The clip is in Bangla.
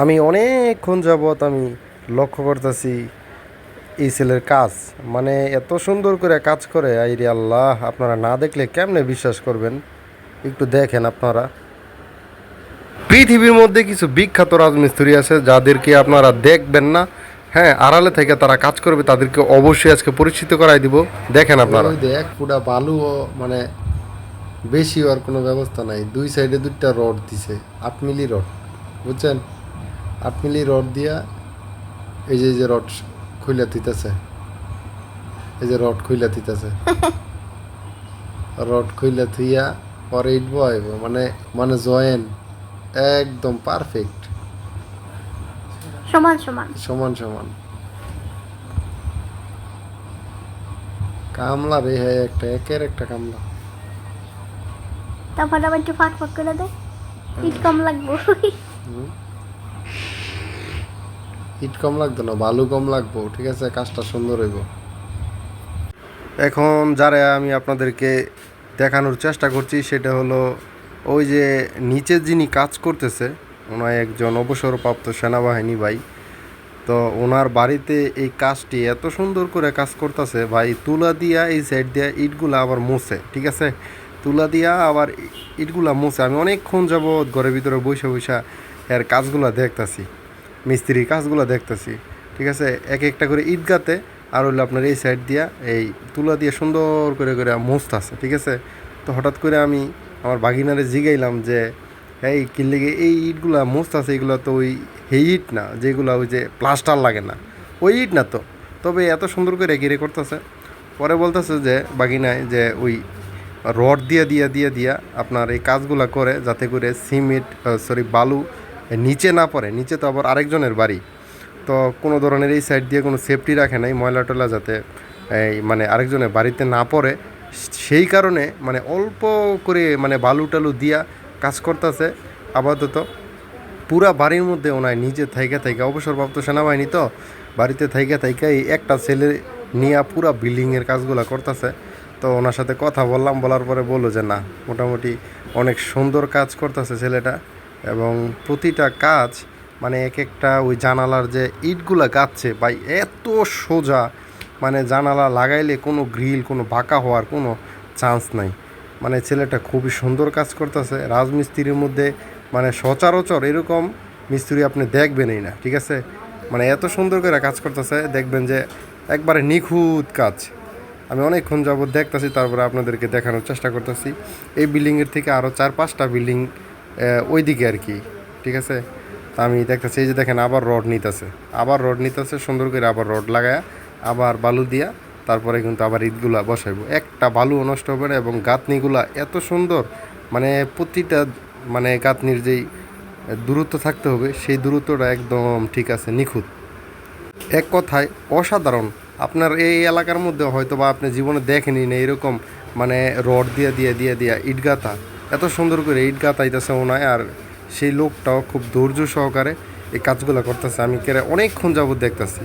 আমি অনেকক্ষণ যাবৎ আমি লক্ষ্য করতেছি এই ছেলের কাজ। মানে এত সুন্দর করে কাজ করে, আইরে আল্লাহ, আপনারা না দেখলে কেমনে বিশ্বাস করবেন? একটু দেখেন আপনারা। পৃথিবীর মধ্যে কিছু বিখ্যাত রাজমিস্ত্রি আছে, যাদেরকে আপনারা দেখবেন না। হ্যাঁ আড়ালে থেকে তারা কাজ করবে, তাদেরকে অবশ্যই আজকে পরিচিত করাই দিব। দেখেন আপনারা। দেখ পুরা বালু মানে বেশি আর কোনো ব্যবস্থা নাই। দুই সাইডে দুইটা রড দিছে, আট মিলি রড, বুঝছেন? আট মিলি রড দিয়া এই যে এই যে রড খুইলা দিতেছে এই যে রড খুইলা দিতেছে রড খুইলা থুইয়া পরে ইট বয়ব মানে মানে জয়েন একদম পারফেক্ট সমান সমান। সমান সমান। কামলা রে হ্যাঁ একটা একের একটা কামলা। তারপর আবার একটু ফাঁক ফাঁক করে দেয় ইট কম লাগবো। ইট কম লাগতো না, বালু কম লাগবো, ঠিক আছে? কাজটা সুন্দর হইব। এখন যারা আমি আপনাদেরকে দেখানোর চেষ্টা করছি, সেটা হলো ওই যে নিচে যিনি কাজ করতেছে ওনার একজন অবসরপ্রাপ্ত সেনাবাহিনী ভাই। তো ওনার বাড়িতে এই কাজটি এত সুন্দর করে কাজ করতেছে, ভাই, তুলা দিয়া এই সাইড দিয়া ইটগুলা আবার মুছে, ঠিক আছে? তুলা দিয়া আবার ইটগুলা মুছে। আমি অনেকক্ষণ যাবৎ ঘরের ভিতরে বসে বসে এর কাজগুলা দেখতাছি। মিস্ত্রির কাজগুলো দেখতেছি। ঠিক আছে? এক একটা করে ঈদগাতে আর হলো আপনার এই সাইড দিয়া এই তুলা দিয়ে সুন্দর করে করে আছে, ঠিক আছে? তো হঠাৎ করে আমি আমার বাগিনারে জিগাইলাম যে এই কিল্লিগে এই ইটগুলা মস্ত আছে, এগুলো তো ওই সেই ইট না, যেগুলো ওই যে প্লাস্টার লাগে না। ওই ইট না তো। তবে এত সুন্দর করে গিরে করতেছে। পরে বলতেছে যে, বাগিনায় যে ওই রড দিয়ে দিয়া দিয়ে দিয়া আপনার এই কাজগুলা করে, যাতে করে সিমেন্ট সরি বালু নিচে না পড়ে, নিচে তো আবার আরেকজনের বাড়ি। তো কোনো ধরনের এই সাইড দিয়ে কোনো সেফটি রাখে নাই ময়লা টয়লা যাতে, এই মানে আরেকজনের বাড়িতে না পড়ে। সেই কারণে মানে অল্প করে মানে বালু টালু দিয়া কাজ করতেছে আপাতত। পুরা বাড়ির মধ্যে ওনায় নিজে থাইকা থাইকা, অবসরপ্রাপ্ত সেনাবাহিনী তো, বাড়িতে থাইকা থাইকা এই একটা ছেলে নিয়ে পুরা বিল্ডিংয়ের কাজগুলো করতেছে। তো ওনার সাথে কথা বললাম, বলার পরে বলল যে, না, মোটামুটি অনেক সুন্দর কাজ করতেছে ছেলেটা। এবং প্রতিটা কাজ মানে এক একটা ওই জানালার যে ইটগুলা গাচ্ছে ভাই, এত সোজা মানে জানালা লাগাইলে কোনো গ্রিল, কোনো বাঁকা হওয়ার কোনো চান্স নাই। মানে ছেলেটা খুবই সুন্দর কাজ করতেছে, রাজমিস্ত্রির মধ্যে মানে সচরাচর এরকম মিস্ত্রি আপনি দেখবেনই না, ঠিক আছে? মানে এত সুন্দর করে কাজ করতেছে, দেখবেন যে একবারে নিখুঁত কাজ। আমি অনেকক্ষণ যাবত দেখতেছি, তারপরে আপনাদেরকে দেখানোর চেষ্টা করতেছি। এই বিল্ডিংয়ের থেকে আরও চার পাঁচটা বিল্ডিং ওই দিকে আর কি, ঠিক আছে? তা আমি দেখতেছি, এই যে দেখেন আবার রড নিতেছে। আবার রড নিতেছে, সুন্দর করে আবার রড লাগায়া, আবার বালু দিয়া, তারপরে কিন্তু আবার ঈদগুলা বসাইবো। একটা বালু নষ্ট হবে না এবং গাঁথনিগুলা এত সুন্দর মানে প্রতিটা মানে গাঁথনির যেই দূরত্ব থাকতে হবে, সেই দূরত্বটা একদম ঠিক আছে, নিখুঁত। এক কথায়, অসাধারণ। আপনার এই এলাকার মধ্যে হয়তো বা আপনি জীবনে দেখেনি না এরকম মানে রড দিয়ে দিয়ে দিয়ে দিয়ে ইটগাতা এত সুন্দর করে ইট গাতাইতেছে ওনায় আর সেই লোকটাও খুব ধৈর্য সহকারে এই কাজগুলো করতেছে। আমি কেরে অনেকক্ষণ যাবত দেখতেছি।